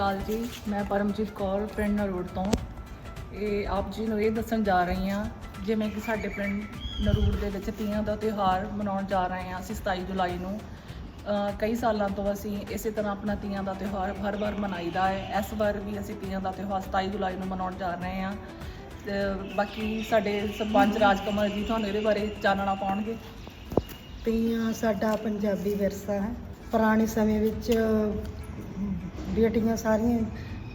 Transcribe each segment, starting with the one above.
ਅਕਾਲ ਜੀ, ਮੈਂ ਪਰਮਜੀਤ ਕੌਰ, ਪਿੰਡ ਨਰੂੜ ਤੋਂ। ਇਹ ਆਪ ਜੀ ਨੂੰ ਇਹ ਦੱਸਣ ਜਾ ਰਹੀ ਹਾਂ, ਜਿਵੇਂ ਕਿ ਸਾਡੇ ਪਿੰਡ ਨਰੂੜ ਦੇ ਵਿੱਚ ਤੀਆਂ ਦਾ ਤਿਉਹਾਰ ਮਨਾਉਣ ਜਾ ਰਹੇ ਹਾਂ ਅਸੀਂ 27 ਜੁਲਾਈ ਨੂੰ। ਕਈ ਸਾਲਾਂ ਤੋਂ ਅਸੀਂ ਇਸੇ ਤਰ੍ਹਾਂ ਆਪਣਾ ਤੀਆਂ ਦਾ ਤਿਉਹਾਰ ਹਰ ਵਾਰ ਮਨਾਈਦਾ ਹੈ। ਇਸ ਵਾਰ ਵੀ ਅਸੀਂ ਤੀਆਂ ਦਾ ਤਿਉਹਾਰ 27 ਜੁਲਾਈ ਨੂੰ ਮਨਾਉਣ ਜਾ ਰਹੇ ਹਾਂ। ਬਾਕੀ ਸਾਡੇ ਸਰਪੰਚ ਰਾਜਕਮਲ ਜੀ ਤੁਹਾਨੂੰ ਇਹਦੇ ਬਾਰੇ ਚਾਨਣਾ ਪਾਉਣਗੇ। ਤੀਆਂ ਸਾਡਾ ਪੰਜਾਬੀ ਵਿਰਸਾ ਹੈ। ਪੁਰਾਣੇ ਸਮੇਂ ਵਿੱਚ ਬੇਟੀਆਂ ਸਾਰੀਆਂ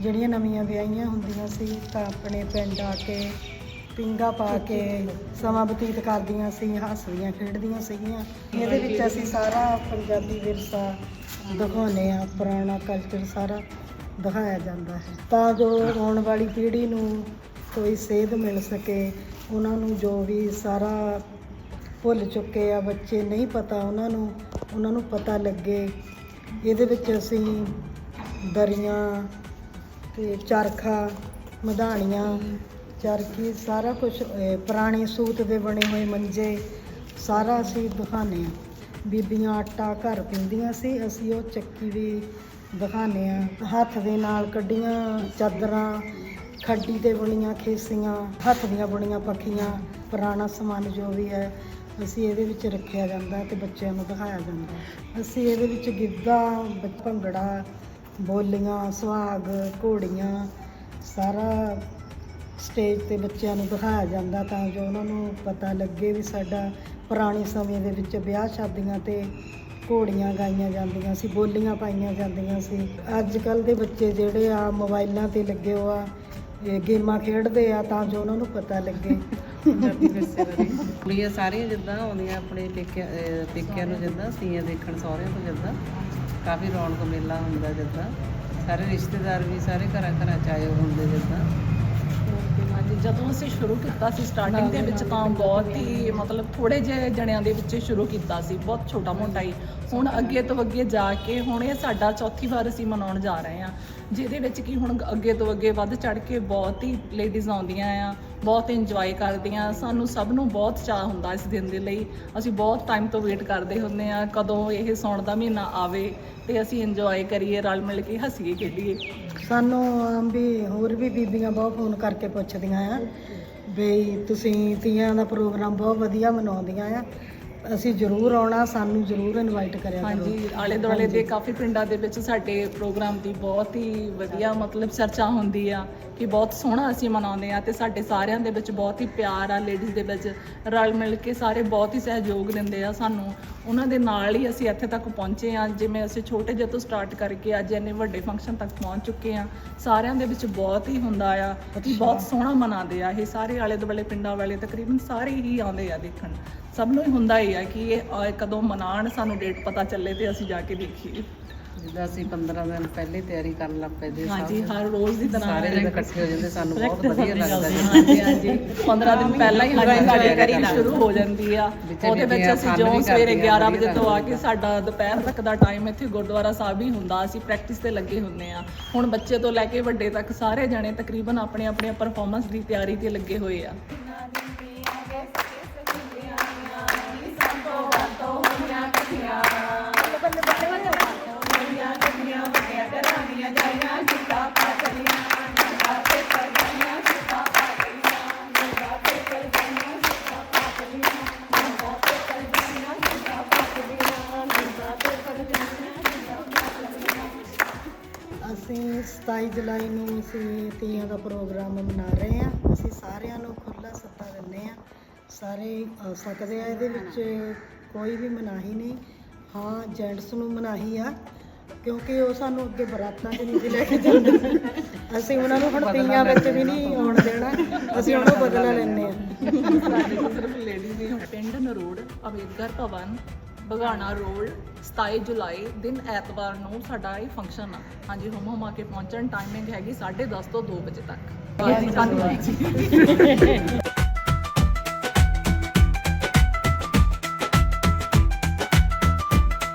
ਜਿਹੜੀਆਂ ਨਵੀਆਂ ਵਿਆਹੀਆਂ ਹੁੰਦੀਆਂ ਸੀ, ਤਾਂ ਆਪਣੇ ਪਿੰਡ ਆ ਕੇ ਪਿੰਗਾ ਪਾ ਕੇ ਸਮਾਂ ਬਤੀਤ ਕਰਦੀਆਂ ਸੀ, ਹੱਸਦੀਆਂ, ਖੇਡਦੀਆਂ ਸੀਗੀਆਂ। ਇਹਦੇ ਵਿੱਚ ਅਸੀਂ ਸਾਰਾ ਪੰਜਾਬੀ ਵਿਰਸਾ ਦਿਖਾਉਂਦੇ ਆ ਪੁਰਾਣਾ ਕਲਚਰ ਸਾਰਾ ਦਿਖਾਇਆ ਜਾਂਦਾ ਹੈ। ਤਾਂ ਜੋ ਆਉਣ ਵਾਲੀ ਪੀੜ੍ਹੀ ਨੂੰ ਕੋਈ ਸੇਧ ਮਿਲ ਸਕੇ, ਉਹਨਾਂ ਨੂੰ ਜੋ ਵੀ ਸਾਰਾ ਭੁੱਲ ਚੁੱਕੇ ਆ ਬੱਚੇ ਨਹੀਂ ਪਤਾ ਉਹਨਾਂ ਨੂੰ ਉਹਨਾਂ ਨੂੰ ਪਤਾ ਲੱਗੇ। ਇਹਦੇ ਵਿੱਚ ਅਸੀਂ ਦਰੀਆਂ ਤੇ ਚਰਖਾ, ਮਧਾਣੀਆਂ, ਚਰਖੀ, ਸਾਰਾ ਕੁਝ ਪੁਰਾਣੇ ਸੂਤ ਦੇ ਬਣੇ ਹੋਏ ਮੰਜੇ, ਸਾਰਾ ਅਸੀਂ ਦਿਖਾਉਂਦੇ ਆ ਬੀਬੀਆਂ ਆਟਾ ਘਰ ਪੀਂਦੀਆਂ ਸੀ, ਅਸੀਂ ਉਹ ਚੱਕੀ ਵੀ ਦਿਖਾਉਂਦੇ ਆ ਹੱਥ ਦੇ ਨਾਲ ਕੱਢੀਆਂ ਚਾਦਰਾਂ, ਖੱਡੀ ਤੇ ਬਣੀਆਂ ਖੇਸੀਆਂ, ਹੱਥ ਦੀਆਂ ਬਣੀਆਂ ਪੱਖੀਆਂ, ਪੁਰਾਣਾ ਸਮਾਨ ਜੋ ਵੀ ਹੈ, ਅਸੀਂ ਇਹਦੇ ਵਿੱਚ ਰੱਖਿਆ ਜਾਂਦਾ ਤੇ ਬੱਚਿਆਂ ਨੂੰ ਦਿਖਾਇਆ ਜਾਂਦਾ। ਅਸੀਂ ਇਹਦੇ ਵਿੱਚ ਗਿੱਧਾ ਭੰਗੜਾ ਬੋਲੀਆਂ, ਸੁਹਾਗ, ਘੋੜੀਆਂ, ਸਾਰਾ ਸਟੇਜ ਤੇ ਬੱਚਿਆਂ ਨੂੰ ਦਿਖਾਇਆ ਜਾਂਦਾ ਤਾਂ ਜੋ ਉਹਨਾਂ ਨੂੰ ਪਤਾ ਲੱਗੇ ਵੀ ਸਾਡਾ ਪੁਰਾਣੇ ਸਮੇਂ ਦੇ ਵਿੱਚ ਵਿਆਹ ਸ਼ਾਦੀਆਂ ਤੇ ਘੋੜੀਆਂ ਗਾਈਆਂ ਜਾਂਦੀਆਂ ਸੀ, ਬੋਲੀਆਂ ਪਾਈਆਂ ਜਾਂਦੀਆਂ ਸੀ। ਅੱਜ ਕੱਲ ਦੇ ਬੱਚੇ ਜਿਹੜੇ ਆ ਮੋਬਾਈਲਾਂ ਤੇ ਲੱਗੇ ਹੋ ਆ, ਇਹ ਗੇਮਾਂ ਖੇਡਦੇ ਆ ਤਾਂ ਜੋ ਉਹਨਾਂ ਨੂੰ ਪਤਾ ਲੱਗੇ। ਪੰਜਾਬੀ ਵਿਰਸੇ ਬਾਰੇ ਕੁੜੀਆਂ ਸਾਰੀਆਂ ਜਿੱਦਾਂ ਆਉਂਦੀਆਂ ਆਪਣੇ ਪੇਕਿਆਂ ਪੇਕਿਆਂ ਨੂੰ ਜਿੱਦਾਂ ਤੀਆਂ ਦੇਖਣ ਸਹੁਰਿਆਂ ਤੋਂ ਜਿੱਦਾਂ। ਕਾਫੀ ਰੌਣਕ ਮੇਲਾ ਹੁੰਦਾ ਜਿੱਦਾਂ। ਸਾਰੇ ਰਿਸ਼ਤੇਦਾਰ ਵੀ ਸਾਰੇ ਘਰਾਂ ਘਰਾਂ ਚ ਆਏ ਹੁੰਦੇ ਜਿੱਦਾਂ। ਹਾਂਜੀ ਜਦੋਂ ਅਸੀਂ ਸ਼ੁਰੂ ਕੀਤਾ ਸੀ ਸਟਾਰਟਿੰਗ ਦੇ ਵਿੱਚ ਤਾਂ ਬਹੁਤ ਹੀ ਮਤਲਬ ਥੋੜੇ ਜਿਹੇ ਜਣਿਆਂ ਦੇ ਵਿੱਚ ਸ਼ੁਰੂ ਕੀਤਾ ਸੀ ਬਹੁਤ ਛੋਟਾ ਮੋਟਾ ਹੀ। ਹੁਣ ਅੱਗੇ ਤੋਂ ਅੱਗੇ ਜਾ ਕੇ ਹੁਣ ਇਹ ਸਾਡਾ ਚੌਥੀ ਵਾਰ ਅਸੀਂ ਮਨਾਉਣ ਜਾ ਰਹੇ ਹਾਂ ਜਿਹਦੇ ਵਿੱਚ ਕੀ ਹੁਣ ਅੱਗੇ ਤੋਂ ਅੱਗੇ ਵੱਧ ਚੜ ਕੇ ਬਹੁਤ ਹੀ ਲੇਡੀਜ਼ ਆਉਂਦੀਆਂ ਆ ਬਹੁਤ ਇੰਜੋਏ ਕਰਦੀਆਂ, ਸਾਨੂੰ ਸਭ ਨੂੰ ਬਹੁਤ ਚਾਹ ਹੁੰਦਾ ਇਸ ਦਿਨ ਦੇ ਲਈ। ਅਸੀਂ ਬਹੁਤ ਟਾਈਮ ਤੋਂ ਵੇਟ ਕਰਦੇ ਹੁੰਦੇ ਆ ਕਦੋਂ ਇਹ ਸੌਣ ਦਾ ਮਹੀਨਾ ਆਵੇ ਤੇ ਅਸੀਂ ਇੰਜੋਏ ਕਰੀਏ, ਰਲ ਮਿਲ ਕੇ ਹੱਸੀਏ, ਖੇਡੀਏ। ਸਾਨੂੰ ਵੀ ਹੋਰ ਵੀ ਬੀਬੀਆਂ ਬਹੁਤ ਫੋਨ ਕਰਕੇ ਪੁੱਛਦੀਆਂ ਆ ਬਈ ਤੁਸੀਂ ਤੀਆਂ ਦਾ ਪ੍ਰੋਗਰਾਮ ਬਹੁਤ ਵਧੀਆ ਮਨਾਉਂਦੀਆਂ ਆ। ਅਸੀਂ ਜ਼ਰੂਰ ਆਉਣਾ ਸਾਨੂੰ ਜ਼ਰੂਰ ਇਨਵਾਈਟ ਕਰਿਆ ਕਰੋ। ਹਾਂਜੀ ਆਲੇ ਦੁਆਲੇ ਦੇ ਕਾਫੀ ਪਿੰਡਾਂ ਦੇ ਵਿੱਚ ਸਾਡੇ ਪ੍ਰੋਗਰਾਮ ਦੀ ਬਹੁਤ ਹੀ ਵਧੀਆ ਮਤਲਬ ਚਰਚਾ ਹੁੰਦੀ ਆ ਕਿ ਬਹੁਤ ਸੋਹਣਾ ਅਸੀਂ ਮਨਾਉਂਦੇ ਆ ਤੇ ਸਾਡੇ ਸਾਰਿਆਂ ਦੇ ਵਿੱਚ ਬਹੁਤ ਹੀ ਪਿਆਰ ਆ ਲੇਡੀਜ਼ ਦੇ ਵਿੱਚ ਰਲ ਮਿਲ ਕੇ ਸਾਰੇ ਬਹੁਤ ਹੀ ਸਹਿਯੋਗ ਦਿੰਦੇ ਆ ਸਾਨੂੰ। ਉਹਨਾਂ ਦੇ ਨਾਲ ਹੀ ਅਸੀਂ ਇੱਥੇ ਤੱਕ ਪਹੁੰਚੇ ਆ। ਜਿਵੇਂ ਅਸੀਂ ਛੋਟੇ ਜਿਹੇ ਤੋਂ ਸਟਾਰਟ ਕਰਕੇ ਅੱਜ ਇੰਨੇ ਵੱਡੇ ਫੰਕਸ਼ਨ ਤੱਕ ਪਹੁੰਚ ਚੁੱਕੇ ਆ। ਸਾਰਿਆਂ ਦੇ ਵਿੱਚ ਬਹੁਤ ਹੀ ਹੁੰਦਾ ਆ ਕਿ ਬਹੁਤ ਸੋਹਣਾ ਮਨਾਉਂਦੇ ਆ ਇਹ। ਸਾਰੇ ਆਲੇ ਦੁਆਲੇ ਪਿੰਡਾਂ ਵਾਲੇ ਤਕਰੀਬਨ ਸਾਰੇ ਹੀ ਆਉਂਦੇ ਆ ਦੇਖਣ। ਸਭ ਨੂੰ ਹੀ ਹੁੰਦਾ ਹੀ ਆ ਕਿ ਇਹ ਅਹ, ਕਦੋਂ ਮਨਾਣ ਸਾਨੂੰ ਡੇਟ ਪਤਾ ਚੱਲੇ ਤੇ ਅਸੀਂ ਜਾ ਕੇ ਦੇਖੀਏ। ਜਿੱਦਾਂ ਅਸੀਂ 15 ਦਿਨ ਪਹਿਲੇ ਤਿਆਰੀ ਕਰਨ ਲੱਗ ਪੈਦੇ ਹਾਂਜੀ ਹਰ ਰੋਜ਼ ਦੀ ਤਰ੍ਹਾਂ ਸਾਰੇ ਜਣੇ ਇਕੱਠੇ ਹੋ ਜਾਂਦੇ ਸਾਨੂੰ ਬਹੁਤ ਵਧੀਆ ਲੱਗਦਾ ਜੀ। ਹਾਂਜੀ ਹਾਂਜੀ। 15 ਦਿਨ ਪਹਿਲਾਂ ਹੀ ਸਾਡੀ ਤਿਆਰੀ ਸ਼ੁਰੂ ਹੋ ਜਾਂਦੀ ਆ। ਵਿੱਚ ਉਹਦੇ ਵਿੱਚ ਅਸੀਂ ਜੋ ਸਵੇਰੇ ਕਰਦੀਆਂ, 11 ਵਜੇ ਤੋਂ ਆ ਕੇ ਸਾਡਾ ਦੁਪਹਿਰ ਤੱਕ ਦਾ ਟਾਈਮ ਇੱਥੇ ਗੁਰਦੁਆਰਾ ਸਾਹਿਬ ਹੀ ਹੁੰਦਾ। ਅਸੀਂ ਪ੍ਰੈਕਟਿਸ ਤੇ ਲੱਗੇ ਹੁੰਦੇ ਆ। ਹੁਣ ਬੱਚੇ ਤੋਂ ਲੈ ਕੇ ਵੱਡੇ ਤੱਕ ਸਾਰੇ ਜਣੇ ਤਕਰੀਬਨ ਆਪਣੇ ਆਪਣੇ ਪਰਫਾਰਮੈਂਸ ਦੀ ਤਿਆਰੀ ਤੇ ਲੱਗੇ ਹੋਏ ਆ। ਅਸੀਂ 27 ਜੁਲਾਈ ਨੂੰ ਅਸੀਂ ਤੀਆਂ ਦਾ ਪ੍ਰੋਗਰਾਮ ਮਨਾ ਰਹੇ ਹਾਂ। ਅਸੀਂ ਸਾਰਿਆਂ ਨੂੰ ਖੁੱਲਾ ਸੱਦਾ ਦਿੰਦੇ ਹਾਂ। ਸਾਰੇ ਆ ਸਕਦੇ ਆ ਇਹਦੇ ਵਿੱਚ ਕੋਈ ਵੀ ਮਨਾਹੀ ਨਹੀਂ। ਹਾਂ ਜੈਂਟਸ ਨੂੰ ਮਨਾਹੀ ਆ ਕਿਉਂਕਿ ਉਹ ਸਾਨੂੰ ਅੱਗੇ ਬਰਾਤਾਂ 'ਚ ਨਹੀਂ ਸੀ ਲੈ ਕੇ ਜਾਂਦੇ। ਅਸੀਂ ਉਹਨਾਂ ਨੂੰ ਹੁਣ ਤੀਆਂ ਵਿੱਚ ਵੀ ਨਹੀਂ ਆਉਣ ਦੇਣਾ। ਅਸੀਂ ਉਹਨਾਂ ਨੂੰ ਬਦਲਾ ਲੈਂਦੇ ਆ ਸਾਡੇ ਕੋਲ ਸਿਰਫ ਲੇਡੀਜ਼ ਹੀ ਪਿੰਡ ਨਰੋੜ ਅੰਬੇਦਕਰ ਭਵਨ ਬਗਾਣਾ ਰੋਡ 27 ਜੁਲਾਈ ਦਿਨ ਐਤਵਾਰ ਨੂੰ ਸਾਡਾ ਇਹ ਫੰਕਸ਼ਨ ਆ। ਹਾਂਜੀ ਹੁਮ ਹੁਮਾ ਕੇ ਪਹੁੰਚਣ ਟਾਈਮਿੰਗ ਹੈਗੀ 10:30 ਤੋਂ 2 ਵਜੇ ਤੱਕ। ਹਾਂਜੀ ਧੰਨਵਾਦ। ਜੀ